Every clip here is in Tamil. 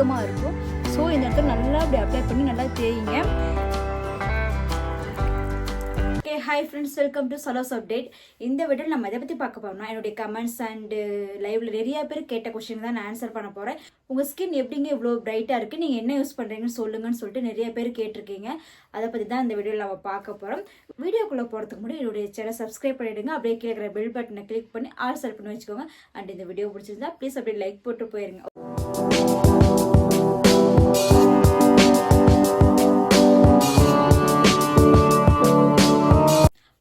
அதிகமாக இருக்கும். ஸோ இந்த இடத்துல நல்லா அப்படி அப்ளை பண்ணி நல்லா தேயுங்க. Okay hi friends welcome to சலோஸ் update இந்த வீடியோ நம்ம எதை பற்றி பார்க்க போறோம்னா என்னுடைய கமெண்ட்ஸ் அண்டு லைவ்ல நிறைய பேர் கேட்ட கொஸ்டின் தான் நான் ஆன்சர் பண்ண போகிறேன் உங்கள் ஸ்கின் எப்படிங்க இவ்வளோ பிரைட்டாக இருக்குது நீங்கள் என்ன யூஸ் பண்ணுறீங்கன்னு சொல்லுங்கன்னு சொல்லிட்டு நிறைய பேர் கேட்டிருக்கீங்க. அதை பற்றி தான் இந்த வீடியோவில் நம்ம பார்க்க போகிறோம் வீடியோக்குள்ளே போகிறதுக்கு முன்னாடி என்னுடைய சேனல் சப்ஸ்கிரைப் பண்ணிவிடுங்க அப்படியே கீழே பெல் பட்டனை கிளிக் பண்ணி ஆல் செலக்ட் பண்ணி வச்சுக்கோங்க. அண்ட் இந்த வீடியோ பிடிச்சிருந்தா ப்ளீஸ் அப்படியே லைக் போட்டு போயிருங்க.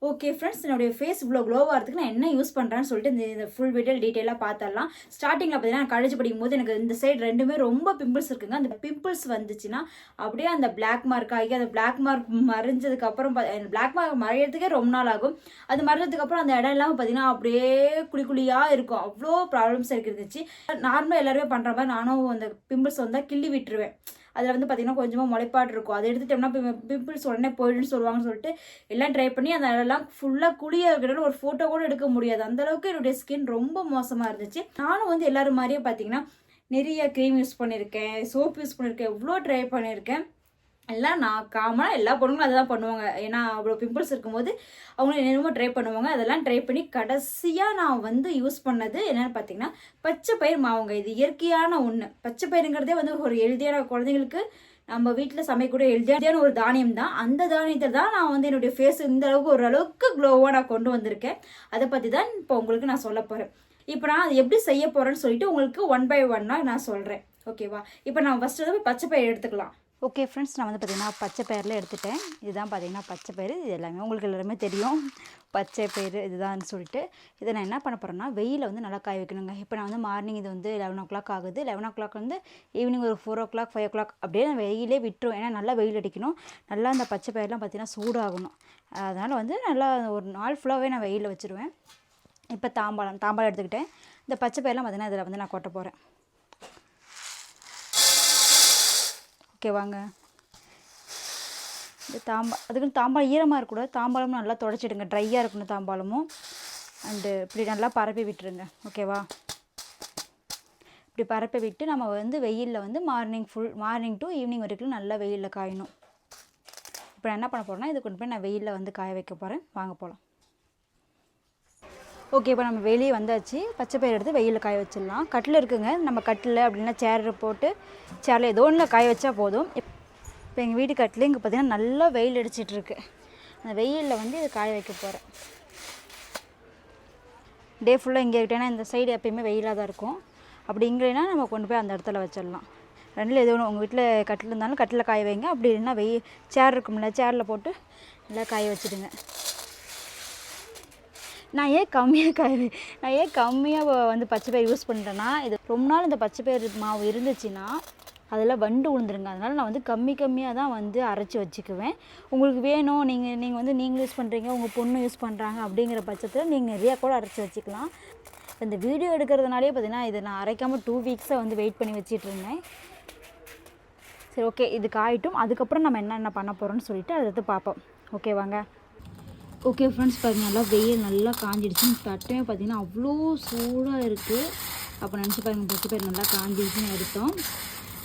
ஓகே ஃப்ரெண்ட்ஸ் என்னுடைய ஃபேஸ் இவ்வளோ க்ளோ ஆகிறதுக்கு நான் என்ன யூஸ் பண்ணுறேன்னு சொல்லிட்டு இந்த ஃபுல் வீடியோ டீட்டெயிலாக பார்த்துடலாம் ஸ்டார்டிங்கில் பார்த்தீங்கன்னா நான் காலேஜ் படிக்கும் போது எனக்கு இந்த சைடு ரெண்டுமே ரொம்ப பிம்பிள்ஸ் இருக்குங்க. அந்த பிம்பிள்ஸ் வந்துச்சுன்னா அப்படியே அந்த பிளாக் மார்க் ஆகி அந்த பிளாக் மார்க் மறைஞ்சதுக்கப்புறம் பிளாக் மார்க் மறையிறதுக்கே ரொம்ப நாள் ஆகும். அது மறைஞ்சதுக்கப்புறம் அந்த இடம் எல்லாம் பார்த்தீங்கன்னா அப்படியே குழி குழியாக இருக்கும். அவ்வளோ ப்ராப்ளம்ஸ் எனக்கு இருந்துச்சு. நார்மலாக எல்லாருமே பண்ணுற மாதிரி நானும் அந்த பிம்பிள்ஸ் வந்தால் கிள்ளி விட்டுருவேன். அதில் வந்து பார்த்திங்கன்னா கொஞ்சமாக முளைப்பாடு இருக்கும். அதை எடுத்துட்டோம்னா பிம்பிள்ஸ் உடனே போயிடுன்னு சொல்லுவாங்கன்னு சொல்லிட்டு எல்லாம் ட்ரை பண்ணி அந்த இடம்லாம் ஃபுல்லாக குழியாக இருக்கிறனால ஒரு ஃபோட்டோ கூட எடுக்க முடியாது. அந்த அளவுக்கு என்னுடைய ஸ்கின் ரொம்ப மோசமாக இருந்துச்சு. நானும் வந்து எல்லாரும் மாதிரியே பார்த்தீங்கன்னா நிறைய க்ரீம் யூஸ் பண்ணியிருக்கேன் சோப் யூஸ் பண்ணியிருக்கேன் எவ்வளோ ட்ரை பண்ணியிருக்கேன். எல்லாம் நான் காமனாக எல்லா பொண்ணுங்களும் அதை தான் பண்ணுவாங்க. ஏன்னா அவ்வளோ பிம்பிள்ஸ் இருக்கும்போது அவங்க என்னென்னமோ ட்ரை பண்ணுவாங்க. அதெல்லாம் ட்ரை பண்ணி கடைசியாக நான் வந்து யூஸ் பண்ணது என்னென்னு பார்த்தீங்கன்னா பச்சை பயிர் மாவுங்க. இது இயற்கையான ஒன்று பச்சை பயிருங்கிறதே வந்து ஒரு எழுதியான குழந்தைங்களுக்கு நம்ம வீட்டில் சமைக்கக்கூடிய ஹெல்தியான ஒரு தானியம் தான் அந்த தானியத்தை தான் நான் வந்து என்னுடைய ஃபேஸ் இந்த அளவுக்கு ஓரளவுக்கு க்ளோவாக நான் கொண்டு வந்திருக்கேன். அதை பற்றி தான் இப்போ உங்களுக்கு நான் சொல்ல போகிறேன் இப்போ நான் அது எப்படி செய்ய போகிறேன்னு சொல்லிட்டு உங்களுக்கு ஒன் பை ஒன்னாக நான் சொல்கிறேன் ஓகேவா இப்போ நான் ஃபஸ்ட்டு போய் பச்சை பயிர் எடுத்துக்கலாம். ஓகே ஃப்ரெண்ட்ஸ் நான் வந்து பார்த்திங்கன்னா பச்சை பயிரில் எடுத்துட்டேன். இதுதான் பார்த்திங்கன்னா பச்சை பயிர் இது எல்லாமே உங்களுக்கு எல்லாருமே தெரியும். பச்சை பயிர் இதுதான் சொல்லிட்டு. இதை நான் என்ன பண்ண போகிறேன்னா வெயிலில் வந்து நல்லா காய வைக்கணுங்க. இப்போ நான் வந்து மார்னிங் இது வந்து லெவன் ஓ கிளாக் ஆகுது. லெவன் ஓ கிளாக் வந்து ஈவினிங் ஒரு four o'clock five o'clock அப்படியே நான் வெயிலே விட்டுரும். ஏன்னா நல்லா வெயில் அடிக்கணும். நல்லா அந்த பச்சை பயிரெலாம் பார்த்திங்கன்னா சூடாகணும். அதனால் வந்து நல்லா ஒரு நாள் ஃபுல்லாகவே நான் வெயிலில் வச்சுருவேன். இப்போ தாம்பாளம் தாம்பாளம் எடுத்துக்கிட்டேன். இந்த பச்சை பயிரெலாம் பார்த்திங்கன்னா இதில் வந்து நான் கொட்ட போகிறேன் ஓகே வாங்க இந்த தாம்பா அதுக்குன்னு தாம்பாளம் ஈரமாக இருக்கக்கூடாது. தாம்பாளமும் நல்லா தொடச்சிடுங்க. ட்ரையாக இருக்கணும் தாம்பாளமும். அண்டு இப்படி நல்லா பரப்பி விட்டுருங்க. ஓகேவா இப்படி பரப்பி விட்டு நம்ம வந்து வெயிலில் வந்து morning full morning to evening வரைக்கும் நல்லா வெயிலில் காயணும். இப்போ நான் என்ன பண்ண போகிறேன்னா இது கொண்டு போய் நான் வெயிலில் வந்து காய வைக்க போகிறேன் வாங்க போகலாம் ஓகே இப்போ நம்ம வெளியே வந்தாச்சு. பச்சை பயிர் எடுத்து வெயிலில் காய வச்சிடலாம். கட்டில் இருக்குங்க. நம்ம கட்டில் அப்படின்னா சேர் போட்டு சேரில் ஏதோ ஒன்றில் காய வச்சா போதும். இப்போ எங்கள் வீட்டு கட்டில் இங்கே பார்த்தீங்கன்னா நல்லா வெயில் அடிச்சிட்ருக்கு அந்த வெயிலில் வந்து இது காய வைக்க போகிறேன் டே ஃபுல்லாக இங்கே இருக்கிட்டேன்னா இந்த சைடு எப்பயுமே வெயிலாக தான் இருக்கும். அப்படி இங்கேனா நம்ம கொண்டு போய் அந்த இடத்துல வச்சிடலாம். ரெண்டில் எது ஒன்று உங்கள் வீட்டில் கட்டில் இருந்தாலும் கட்டில் காய வைங்க. அப்படி இல்லைன்னா வெயில் சேர் இருக்கும்ல சேரில் போட்டு நல்லா காய வச்சுடுங்க. நான் ஏன் கம்மியாக நான் ஏன் கம்மியாக வந்து பச்சை பயிர் யூஸ் பண்ணுறேன்னா இது ரொம்ப நாள் இந்த பச்சை பயிர் மாவு இருந்துச்சுன்னா அதில் வண்டு விழுந்துருங்க அதனால் நான் வந்து கம்மி கம்மியாக தான் வந்து அரைச்சி வச்சுக்குவேன். உங்களுக்கு வேணும் நீங்கள் நீங்கள் வந்து நீங்கள் யூஸ் பண்ணுறீங்க உங்கள் பொண்ணு யூஸ் பண்ணுறாங்க அப்படிங்கிற பட்சத்தில் நீங்கள் நிறையா கூட அரைச்சி வச்சுக்கலாம். இந்த வீடியோ எடுக்கிறதுனாலே பார்த்தீங்கன்னா இதை நான் அரைக்காமல் டூ வீக்ஸாக வந்து வெயிட் பண்ணி வச்சிட்டு இருந்தேன். சரி ஓகே இது காயிட்டும் அதுக்கப்புறம் நம்ம என்னென்ன பண்ண போகிறோம்னு சொல்லிட்டு அதை எடுத்து பார்ப்போம் ஓகேவாங்க ஓகே ஃப்ரெண்ட்ஸ் பாருங்க நல்லா வெயில் நல்லா காஞ்சிடுச்சு தட்டையும் பார்த்தீங்கன்னா அவ்வளோ சூடாக இருக்குது அப்போ நினச்சி பாருங்கள் பச்சை பயிர் நல்லா காஞ்சிடுச்சுன்னு எடுத்தோம்.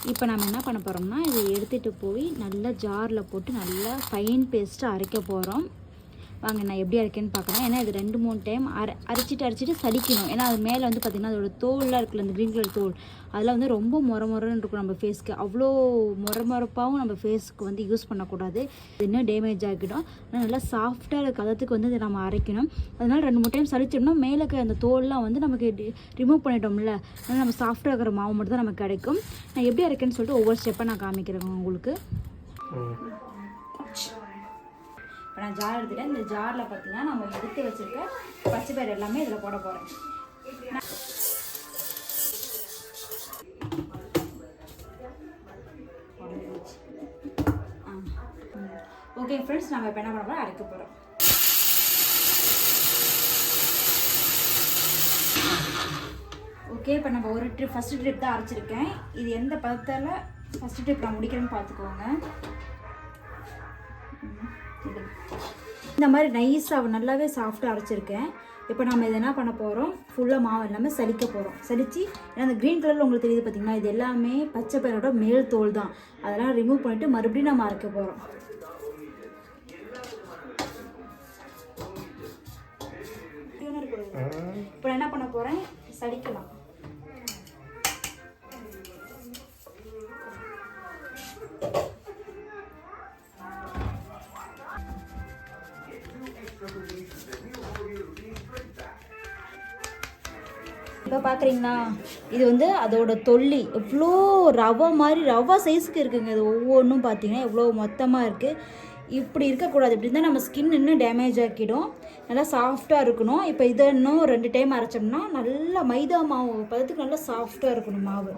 இப்போ நம்ம என்ன பண்ண போகிறோம்னா இதை எடுத்துகிட்டு போய் நல்லா ஜாரில் போட்டு நல்லா ஃபைன் பேஸ்ட்டு அரைக்க போகிறோம் வாங்க நான் எப்படி அரைக்கேன்னு பார்க்குறேன். ஏன்னா இது ரெண்டு மூணு டைம் அரை அரைச்சிட்டு அரைச்சிட்டு சலிக்கணும் ஏன்னா அது மேலே வந்து பார்த்திங்கன்னா அதோட தோல்லாம் இருக்குல்ல அந்த க்ரீன் கலர் தோல் அதெல்லாம் வந்து ரொம்ப முற முறன்னு இருக்கும் நம்ம ஃபேஸ்க்கு அவ்வளோ முற முறப்பாகவும் நம்ம ஃபேஸ்க்கு வந்து யூஸ் பண்ணக்கூடாது. இது இன்னும் டேமேஜ் ஆகிடும். ஆனால் நல்லா சாஃப்டாக இருக்க கதத்துக்கு வந்து இதை நம்ம அரைக்கணும். அதனால் ரெண்டு மூணு டைம் சளிச்சோம்னா மேலே இருக்க அந்த தோல்லாம் வந்து நமக்கு ரிமூவ் பண்ணிட்டோம்ல அதனால் நம்ம சாஃப்டாக இருக்கிற மாவு மட்டும் தான் நமக்கு கிடைக்கும். நான் எப்படி அரைக்கேன்னு சொல்லிட்டு ஒவ்வொரு ஸ்டெப்பாக நான் காமிக்கிறேன் உங்களுக்கு. நான் ஜார் எடுத்துட்டேன். இந்த ஜாரில் பார்த்தீங்கன்னா நம்ம எடுத்து வச்சுருக்க பச்சை பயிர் எல்லாமே இதில் போட போகிறேன் ஓகே ஃப்ரெண்ட்ஸ் நம்ம இப்போ என்ன பண்ண போகிறோம் அரைக்க போகிறோம் ஓகே இப்போ நம்ம ஒரு ட்ரிப் ஃபஸ்ட்டு ட்ரிப் தான் அரைச்சிருக்கேன். இது எந்த பதத்தில்? ஃபஸ்ட்டு ட்ரிப் நான் முடிக்கிறேன்னு பார்த்துக்கோங்க இந்த மாதிரி நைஸாக நல்லாவே சாஃப்டாக அரைச்சிருக்கேன். இப்போ நம்ம இதை என்ன பண்ண போகிறோம் ஃபுல்லாக மாவு இல்லாமல் சலிக்க போகிறோம் சலிச்சு ஏன்னா அந்த க்ரீன் கலரில் உங்களுக்கு தெரியுது பார்த்தீங்களா இது எல்லாமே பச்சை பயிரோட மேல் தோல் தான். அதெல்லாம் ரிமூவ் பண்ணிவிட்டு மறுபடியும் நம்ம அரைக்க போகிறோம் இப்போ நான் என்ன பண்ண போகிறேன் சலிக்கலாம். பார்க்குறீங்களா இது வந்து அதோட தொல்லி. எவ்வளோ ரவை மாதிரி ரவை சைஸுக்கு இருக்குங்க இது. ஒவ்வொன்றும் பார்த்தீங்கன்னா எவ்வளோ மொத்தமாக இருக்குது இப்படி இருக்கக்கூடாது. இப்படி இருந்தால் நம்ம ஸ்கின் இன்னும் டேமேஜ் ஆக்கிடும். நல்லா சாஃப்டாக இருக்கணும். இப்போ இதை இன்னும் ரெண்டு டைம் அரைச்சோம்னா நல்லா மைதா மாவு பதத்துக்கு நல்லா சாஃப்டாக இருக்கணும் மாவு.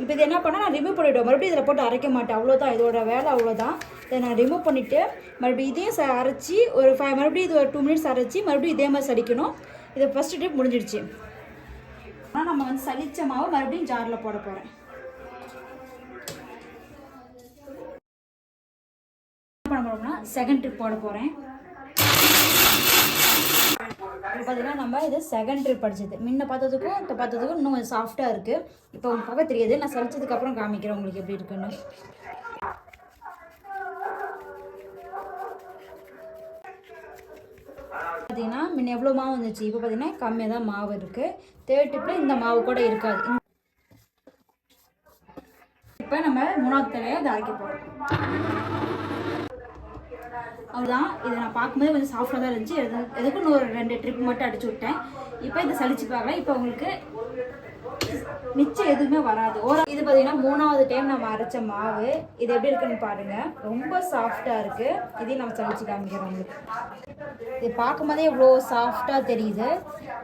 இப்போ இது என்ன பண்ணால் நான் ரிமூவ் பண்ணிவிடுவேன் மறுபடியும் இதில் போட்டு அரைக்க மாட்டேன். அவ்வளோதான் இதோட வேலை அவ்வளோதான் இதை நான் ரிமூவ் பண்ணிவிட்டு மறுபடியும் இதே ச அரைச்சி ஒரு ஃபைவ் மறுபடியும் இது ஒரு டூ மினிட்ஸ் அரைச்சி மறுபடியும் இதே மாதிரி சடிக்கணும். இது ஃபஸ்ட்டு ட்ரிப் முடிஞ்சிடுச்சு. ஆனால் நம்ம வந்து சலிச்ச மாவை மறுபடியும் ஜாரில் போட போகிறேன் என்ன பண்ண போகிறோம்னா செகண்ட் ட்ரிப் போட போகிறேன் இப்போ பார்த்தீங்கன்னா நம்ம இது செகண்ட் ட்ரிப் படிச்சது. முன்ன பார்த்ததுக்கும் இப்போ பார்த்ததுக்கும் இன்னும் கொஞ்சம் சாஃப்டாக இருக்குது இப்போ உங்களுக்கு பார்க்க தெரியாது. நான் சலிச்சதுக்கப்புறம் காமிக்கிறேன் உங்களுக்கு எப்படி இருக்குன்னு. பார்த்தீங்கன்னா முன்ன எவ்வளோ மாவு வந்துச்சு? இப்போ பார்த்தீங்கன்னா கம்மியாக தான் மாவு இருக்குது தேர்ட் டிப்பில் இந்த மாவு கூட இருக்காது. இப்போ நம்ம மூணாவது தலையை அதை அரைக்க போகிறோம் அவ்வளோதான் இதை நான் பார்க்கும்போது கொஞ்சம் சாஃப்டாக தான் இருந்துச்சு. எது எதுக்கும் ஒரு ரெண்டு ட்ரிப் மட்டும் அடிச்சு விட்டேன். இப்போ இதை சளிச்சு பார்க்கலாம் இப்போ உங்களுக்கு மிச்சம் எதுவுமே வராது. ஒரு இது பார்த்தீங்கன்னா மூணாவது டைம் நம்ம அரைச்ச மாவு. இது எப்படி இருக்குன்னு பாருங்க. ரொம்ப சாஃப்டாக இருக்கு. இதையும் நம்ம சளிச்சு காமிக்கிறோம் உங்களுக்கு. இது பார்க்கும்போதே எவ்வளோ சாஃப்டாக தெரியுது.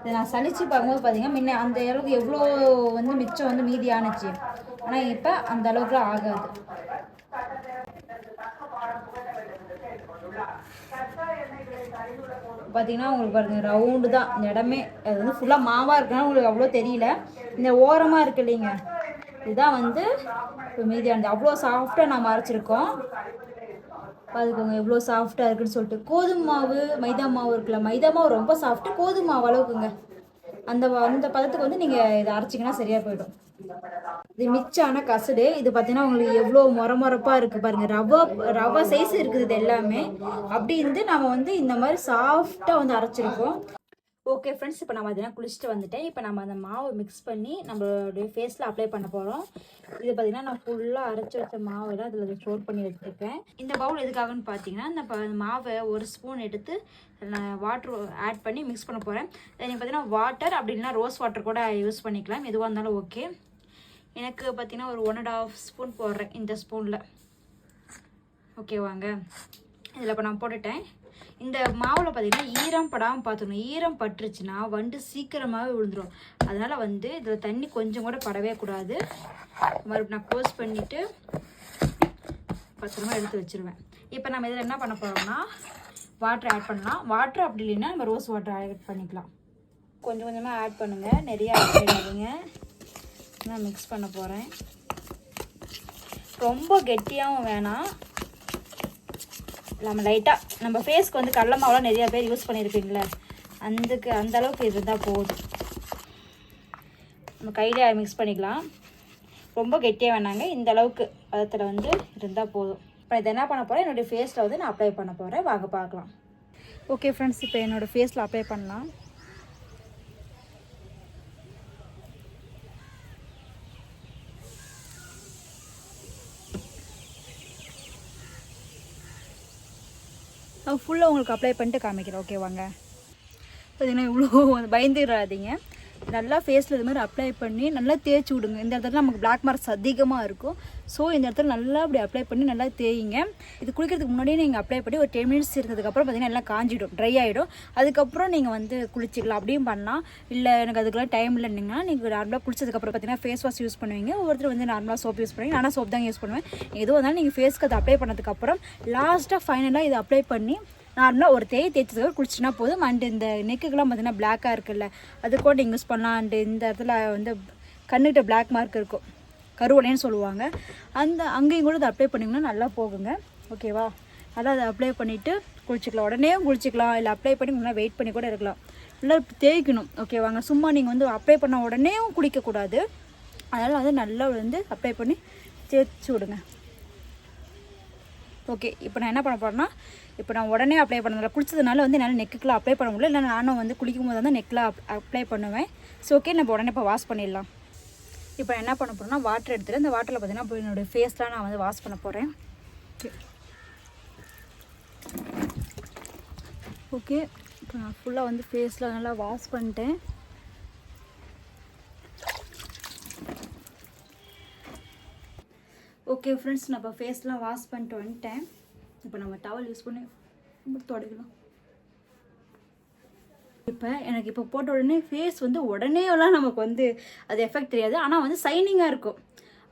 இதை நான் சளிச்சு பார்க்கும்போது பார்த்தீங்கன்னா முன்ன அந்த அளவுக்கு எவ்வளோ வந்து மிச்சம் வந்து மீதி ஆணுச்சு ஆனால் இப்போ அந்த அளவுக்குலாம் ஆகாது. பார்த்தீங்கன்னா உங்களுக்கு பாருங்கள் ரவுண்டு தான். இந்த இடமே அது வந்து ஃபுல்லாக மாவாக இருக்குன்னா உங்களுக்கு அவ்வளோ தெரியல. இந்த ஓரமாக இருக்கு இல்லைங்க. இதுதான் வந்து இப்போ மீதியானது. அவ்வளோ சாஃப்டாக நம்ம அரைச்சிருக்கோம் பார்த்துக்கோங்க எவ்வளோ சாஃப்டாக இருக்குன்னு சொல்லிட்டு. கோதுமை மாவு மைதா மாவு இருக்குல்ல மைதா மாவு ரொம்ப சாஃப்ட்டு கோதுமை மாவு அளவுக்குங்க. அந்த அந்த பதத்துக்கு வந்து நீங்கள் இதை அரைச்சிங்கன்னா சரியாக போயிடும். இது மிச்சான கசடு. இது பார்த்தீங்கன்னா உங்களுக்கு எவ்வளோ முற மொரப்பாக இருக்குது பாருங்கள் ரவை ரவை சைஸ் இருக்குது இது எல்லாமே. அப்படி இருந்து நம்ம வந்து இந்த மாதிரி சாஃப்டாக வந்து அரைச்சிருக்கோம். ஓகே ஃப்ரெண்ட்ஸ் இப்போ நம்ம அதெல்லாம் குளிச்சுட்டு வந்துட்டேன். இப்போ நம்ம அந்த மாவை மிக்ஸ் பண்ணி நம்மளுடைய ஃபேஸில் அப்ளை பண்ண போகிறோம் இது பார்த்திங்கன்னா நான் ஃபுல்லாக அரைச்சி வச்ச மாவெல்லாம் அதில் ஸ்டோர் பண்ணி வச்சுருக்கேன். இந்த பவுல் எதுக்காகன்னு பார்த்தீங்கன்னா இந்த மாவை ஒரு ஸ்பூன் எடுத்து நான் வாட்ரு ஆட் பண்ணி மிக்ஸ் பண்ண போகிறேன் நீங்கள் பார்த்தீங்கன்னா வாட்டர் அப்படி இல்லைன்னா ரோஸ் வாட்டர் கூட யூஸ் பண்ணிக்கலாம். எதுவாக இருந்தாலும் ஓகே எனக்கு பார்த்தீங்கன்னா ஒரு ஒன் அண்ட் ஆஃப் ஸ்பூன் போடுறேன் இந்த ஸ்பூனில் ஓகேவாங்க இதில் இப்போ நான் போட்டுட்டேன். இந்த மாவில் பார்த்தீங்கன்னா ஈரம் படாமல் பார்த்துக்கணும் ஈரம் பட்டுருச்சுன்னா வண்டு சீக்கிரமாகவே விழுந்துடும் அதனால் வந்து இதில் தண்ணி கொஞ்சம் கூட படவே கூடாது. மறுபடியும் நான் க்ளோஸ் பண்ணிவிட்டு பத்திரமா எடுத்து வச்சிருவேன். இப்போ நம்ம இதில் என்ன பண்ண போகிறோம்னா வாட்டர் ஆட் பண்ணலாம். வாட்டர் அப்படி இல்லைன்னா நம்ம ரோஸ் வாட்டர் ஆட் பண்ணிக்கலாம். கொஞ்சம் கொஞ்சமாக ஆட் பண்ணுங்கள் நிறையா ஆட் பண்ணிடுங்க நான் மிக்ஸ் பண்ண போகிறேன் ரொம்ப கெட்டியாகவும் வேணாம். நம்ம லைட்டாக நம்ம ஃபேஸ்க்கு வந்து கடல மாவுலாம் நிறையா பேர் யூஸ் பண்ணியிருப்பீங்களே அதுக்கு அந்த அளவுக்கு இருந்தால் போதும். நம்ம கையிலே மிக்ஸ் பண்ணிக்கலாம். ரொம்ப கெட்டியாக வேணாங்க. இந்த அளவுக்கு பதத்தில் வந்து இருந்தால் போதும். இப்போ இதை என்ன பண்ண போகிறேன் என்னுடைய ஃபேஸில் வந்து நான் அப்ளை பண்ண போகிறேன் வாங்க பார்க்கலாம். ஓகே ஃப்ரெண்ட்ஸ் இப்போ என்னோடய ஃபேஸில் அப்ளை பண்ணலாம். ஃபுல்லாக உங்களுக்கு அப்ளை பண்ணிட்டு காமிக்கிறேன். ஓகேவாங்க பார்த்தீங்கன்னா இவ்வளோ பயந்துடாதீங்க நல்லா ஃபேஸில் இது மாதிரி அப்ளை பண்ணி நல்லா தேய்ச்சி விடுங்க. இந்த இடத்துல நமக்கு பிளாக் மார்க்ஸ் அதிகமாக இருக்கும். ஸோ இந்த இடத்துல நல்லா அப்படி அப்ளை பண்ணி நல்லா தேய்ங்க. இது குளிக்கிறதுக்கு முன்னாடியே நீங்கள் அப்ளை பண்ணி ஒரு டென் மினிட்ஸ் இருந்ததுக்கப்புறம் பார்த்தீங்கன்னா எல்லாம் காஞ்சிடும் ட்ரை ஆகிடும் அதுக்கப்புறம் நீங்கள் வந்து குளிச்சிக்கலாம். அப்படியும் பண்ணலாம். இல்லை எனக்கு அதுக்கெல்லாம் டைம் இல்லைன்னா நீங்கள் நார்மலாக குளிச்சதுக்கப்புறம் பார்த்தீங்கன்னா ஃபேஸ் வாஷ் யூஸ் பண்ணுவீங்க. ஒவ்வொருத்தர் வந்து நார்மலாக சோப் யூஸ் பண்ணுவீங்க. ஆனால் சோப் தான் யூஸ் பண்ணுவேன். எதுவும் இருந்தாலும் நீங்கள் ஃபேஸ்க்கு அதை அப்ளை பண்ணதுக்கப்புறம் லாஸ்ட்டாக ஃபைனலாக இதை அப்ளை பண்ணி நார்மலாக ஒரு தேய் தேய்ச்சதுக்கு குளிச்சுனா போதும். அண்டு இந்த நெக்குக்கெலாம் பார்த்தீங்கன்னா பிளாக்காக இருக்குல்ல அது கூட நீங்கள் யூஸ் பண்ணலாம். அண்டு இந்த இடத்துல வந்து கண்ணுக்கிட்ட பிளாக் மார்க் இருக்கும். கருவலைன்னு சொல்லுவாங்க. அந்த அங்கேயும் கூட அதை அப்ளை பண்ணிங்கன்னா நல்லா போகுங்க. ஓகேவா அதான் அதை அப்ளை பண்ணிவிட்டு குளிச்சிக்கலாம். உடனே குளிச்சிக்கலாம். இல்லை அப்ளை பண்ணி முன்னாடி வெயிட் பண்ணி கூட இருக்கலாம். நல்லா தேய்க்கணும். ஓகேவாங்க சும்மா நீங்கள் வந்து அப்ளை பண்ண உடனேயும் குளிக்கக்கூடாது. அதனால் வந்து நல்லா வந்து அப்ளை பண்ணி தேய்ச்சி விடுங்க. ஓகே இப்போ நான் என்ன பண்ண போகிறேன்னா இப்போ நான் உடனே அப்ளை பண்ணதில்ல குளிச்சதுனால வந்து என்னால் நெக்குக்குலாம் அப்ளை பண்ண முடியல. இல்லை நானும் வந்து குளிக்கும் போது வந்து நெக்கில் அப்ளை பண்ணுவேன். ஸோ ஓகே நம்ம உடனே இப்போ வாஷ் பண்ணிடலாம். இப்போ என்ன பண்ண போகிறேன்னா வாட்டர் எடுத்துகிட்டு அந்த வாட்டரில் பார்த்தீங்கன்னா இப்போ என்னுடைய ஃபேஸ்லாம் நான் வந்து வாஷ் பண்ண போகிறேன் ஓகே இப்போ நான் ஃபுல்லாக வந்து ஃபேஸில் நல்லா வாஷ் பண்ணிட்டேன். ஓகே ஃப்ரெண்ட்ஸ் நான் இப்போ ஃபேஸ்லாம் வாஷ் பண்ணிட்டு வந்துட்டேன். இப்போ நம்ம டவல் யூஸ் பண்ணி நம்ம தொடக்கலாம். இப்போ எனக்கு இப்போ போட்ட உடனே ஃபேஸ் வந்து உடனேலாம் நமக்கு வந்து அது எஃபெக்ட் தெரியாது. ஆனால் வந்து சைனிங்காக இருக்கும்.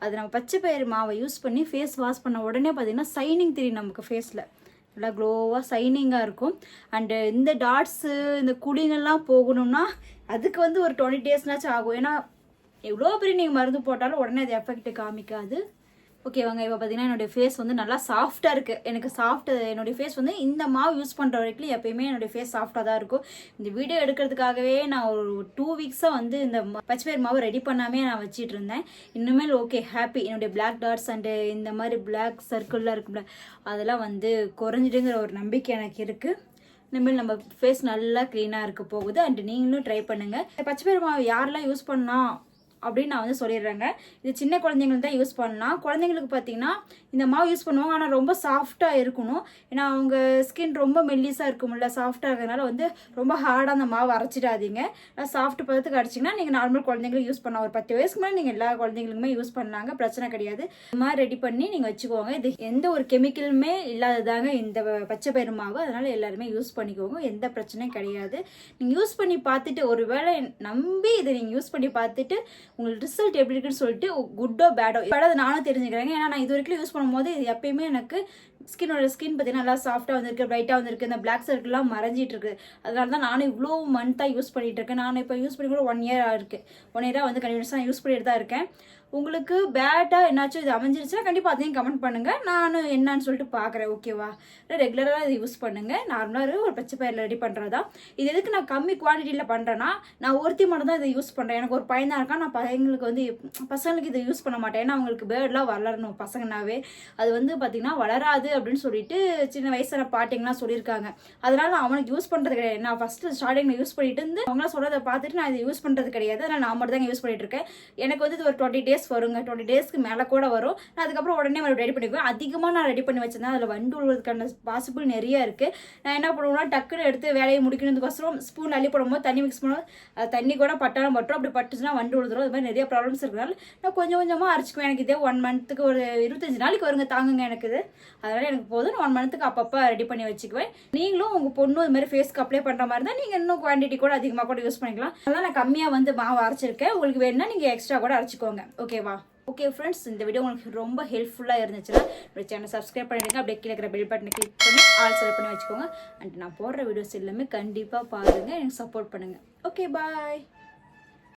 அது நம்ம பச்சை பயிறு மாவை யூஸ் பண்ணி ஃபேஸ் வாஷ் பண்ண உடனே பார்த்தீங்கன்னா சைனிங் தெரியும் நமக்கு ஃபேஸில் நல்லா க்ளோவாக சைனிங்காக இருக்கும். அண்டு இந்த டாட்ஸு இந்த குடிங்கெல்லாம் போகணும்னா அதுக்கு வந்து ஒரு டுவெண்ட்டி டேஸ்னாச்சும் ஆகும். ஏன்னா எவ்வளோ பெரிய நீங்கள் மருந்து போட்டாலும் உடனே அது எஃபெக்ட் காமிக்காது. ஓகேவாங்க இப்போ பார்த்தீங்கன்னா என்னுடைய ஃபேஸ் வந்து நல்லா சாஃப்டாக இருக்குது எனக்கு சாஃப்ட் என்னுடைய ஃபேஸ் வந்து இந்த மாவு யூஸ் பண்ணுற வரைக்கும் எப்பயுமே என்னுடைய ஃபேஸ் சாஃப்டாக தான் இருக்கும். இந்த வீடியோ எடுக்கிறதுக்காகவே நான் ஒரு டூ வீக்ஸாக வந்து இந்த பச்சைப்பயிர் மாவு ரெடி பண்ணாமே நான் வச்சிட்டு இருந்தேன். இனிமேல் ஓகே ஹாப்பி என்னுடைய பிளாக் டாட்ஸ் அண்டு இந்த மாதிரி பிளாக் சர்க்கிள்லாம் இருக்கும்ல அதெல்லாம் வந்து குறைஞ்சிடுங்கிற ஒரு நம்பிக்கை எனக்கு இருக்குது இனிமேல் நம்ம ஃபேஸ் நல்லா க்ளீனாக இருக்க போகுது. அண்ட் நீங்களும் ட்ரை பண்ணுங்கள் பச்சைப்பயிர் மாவு யாரெல்லாம் யூஸ் பண்ணால் அப்படின்னு நான் வந்து சொல்லிடுறேங்க. இது சின்ன குழந்தைங்களுக்கு தான் யூஸ் பண்ணலாம். குழந்தைங்களுக்கு பார்த்தீங்கன்னா இந்த மாவு யூஸ் பண்ணுவாங்க. ஆனால் ரொம்ப சாஃப்டாக இருக்கணும். ஏன்னா அவங்க ஸ்கின் ரொம்ப மெல்லிஸாக இருக்கும்ல சாஃப்டாக இருக்கிறதுனால வந்து ரொம்ப ஹார்டாக அந்த மாவு அரைச்சிடாதீங்க. சாஃப்ட் பதத்துக்கு அடிச்சிங்கன்னா நீங்கள் நார்மல் குழந்தைங்களுக்கு யூஸ் பண்ணலாம். ஒரு பத்து வயசுக்கு மேலே நீங்கள் எல்லா குழந்தைங்களுக்குமே யூஸ் பண்ணலாங்க. பிரச்சனை கிடையாது. இந்த மாதிரி ரெடி பண்ணி நீங்கள் வச்சுக்கோங்க. இது எந்த ஒரு கெமிக்கலுமே இல்லாததாங்க இந்த பச்சை பயிறு மாவு. அதனால் எல்லாருமே யூஸ் பண்ணிக்கோங்க. எந்த பிரச்சனையும் கிடையாது. நீங்கள் யூஸ் பண்ணி பார்த்துட்டு ஒரு வேளை நம்பி இதை நீங்கள் யூஸ் பண்ணி பார்த்துட்டு உங்களுக்கு ரிசல்ட் எப்படி இருக்குன்னு சொல்லிட்டு குட்டோ பேடோ இப்போ அதை நானும் தெரிஞ்சுக்கிறேங்க. ஏன்னா நான் இது வரைக்கும் யூஸ் பண்ணும்போது இது எப்பயுமே எனக்கு ஸ்கின்னோட ஸ்கின் பார்த்தீங்கன்னா நல்லா சாஃப்டாக வந்திருக்கு பிரைட்டாக வந்திருக்கு. இந்த பிளாக் சர்க்கிள்லாம் மறைஞ்சிட்டு இருக்கு. அதனால தான் நானும் இவ்வளோ மந்த்தாக யூஸ் பண்ணிட்டு இருக்கேன். நான் இப்போ யூஸ் பண்ணி கூட ஒன் இயர் இருக்கு. ஒன் இயராக வந்து கண்டினியூஸாக யூஸ் பண்ணிட்டு தான் இருக்கேன். உங்களுக்கு பேட்டாக என்னாச்சும் இது அமைஞ்சிருச்சுன்னா கண்டிப்பாக அதையும் கமெண்ட் பண்ணுங்கள் நானும் என்னன்னு சொல்லிட்டு பார்க்குறேன் ஓகேவா ரெகுலராக இது யூஸ் பண்ணுங்கள் நார்மலாக ஒரு பச்சை பயிரில் ரெடி பண்ணுறது தான் இது எதுக்கு நான் கம்மி குவான்டிட்டியில் பண்ணுறேன்னா நான் ஒருத்தி மட்டும் தான் இதை யூஸ் பண்ணுறேன் எனக்கு ஒரு பையன் தான் நான் பையங்களுக்கு வந்து பசங்களுக்கு இதை யூஸ் பண்ண மாட்டேன். ஏன்னா அவங்களுக்கு பேர்ட்லாம் வளரணும் பசங்கனாவே. அது வந்து பார்த்திங்கன்னா வளராது. அப்படின்னு சொல்லிட்டு சின்ன வயசான பாட்டிங்கெல்லாம் சொல்லியிருக்காங்க. அதனால நான் அவனுக்கு யூஸ் பண்ணுறது கிடையாது. நான் ஃபஸ்ட்டு ஸ்டார்டிங்கில் யூஸ் பண்ணிட்டு இருந்து அவங்களாம் சொல்கிறத பார்த்துட்டு நான் இதை யூஸ் பண்ணுறது கிடையாது. அதனால் நான் மட்டும் தான் யூஸ் பண்ணிட்டு இருக்கேன். எனக்கு வந்து இது ஒரு டுவெண்ட்டி டேஸ் வருங்க. டுவெண்ட்டி டேஸ்க்கு மேலே கூட வரும். நான் அதுக்கப்புறம் உடனே மறுபடியும் ரெடி பண்ணிக்குவேன். அதிகமாக நான் ரெடி பண்ணி வச்சிருந்தேன். அதில் வண்டு விழுவதுக்கான பாசிபிள் நிறைய இருக்குது நான் என்ன பண்ணுவேன்னா டக்குன்னு எடுத்து வேலையை முடிக்கணுதுக்கோசரம் ஸ்பூன் அள்ளி போடும்போது தண்ணி மிக்ஸ் பண்ணுவோம் தண்ணி கூட பட்டாலும் பட்டுரும். அப்படி பட்டுச்சுன்னா வண்டு விழுதுரும் அது மாதிரி நிறைய ப்ராப்ளம்ஸ் இருக்கிறனால நான் கொஞ்சம் கொஞ்சமாக அரைச்சிக்குவேன். எனக்கு இதே ஒன் மந்த்துக்கு ஒரு இருபத்தஞ்சு நாளைக்கு வருங்க தாங்குங்க எனக்கு இது. அதனால் எனக்கு போதும். நான் ஒன் மந்த்துக்கு அப்பப்போ ரெடி பண்ணி வச்சுக்குவேன். நீங்களும் உங்கள் பொண்ணு இது மாதிரி ஃபேஸ்க்கு அப்ளை பண்ணுற மாதிரி இருந்தால் நீங்கள் இன்னும் குவான்டிட்டி கூட அதிகமாக கூட யூஸ் பண்ணிக்கலாம். அதனால் நான் கம்மியாக வந்து மாவு அரைச்சிருக்கேன். உங்களுக்கு வேணும்னா நீங்கள் எக்ஸ்ட்ரா கூட அரைச்சிக்கோங்க. ஓகேவா ஓகே ஃப்ரெண்ட்ஸ் இந்த வீடியோ உங்களுக்கு ரொம்ப ஹெல்ப்ஃபுல்லாக இருந்துச்சுன்னா என்னோட சேனல் சப்ஸ்கிரைப் பண்ணிடுங்க. அப்படியே கீழே இருக்கிற பெல் பட்டனை கிளிக் பண்ணி ஆல் செலக்ட் பண்ணி வச்சுக்கோங்க. அண்ட் நான் போடுற வீடியோஸ் எல்லாமே கண்டிப்பாக பாருங்கள் எனக்கு சப்போர்ட் பண்ணுங்கள் ஓகே பாய்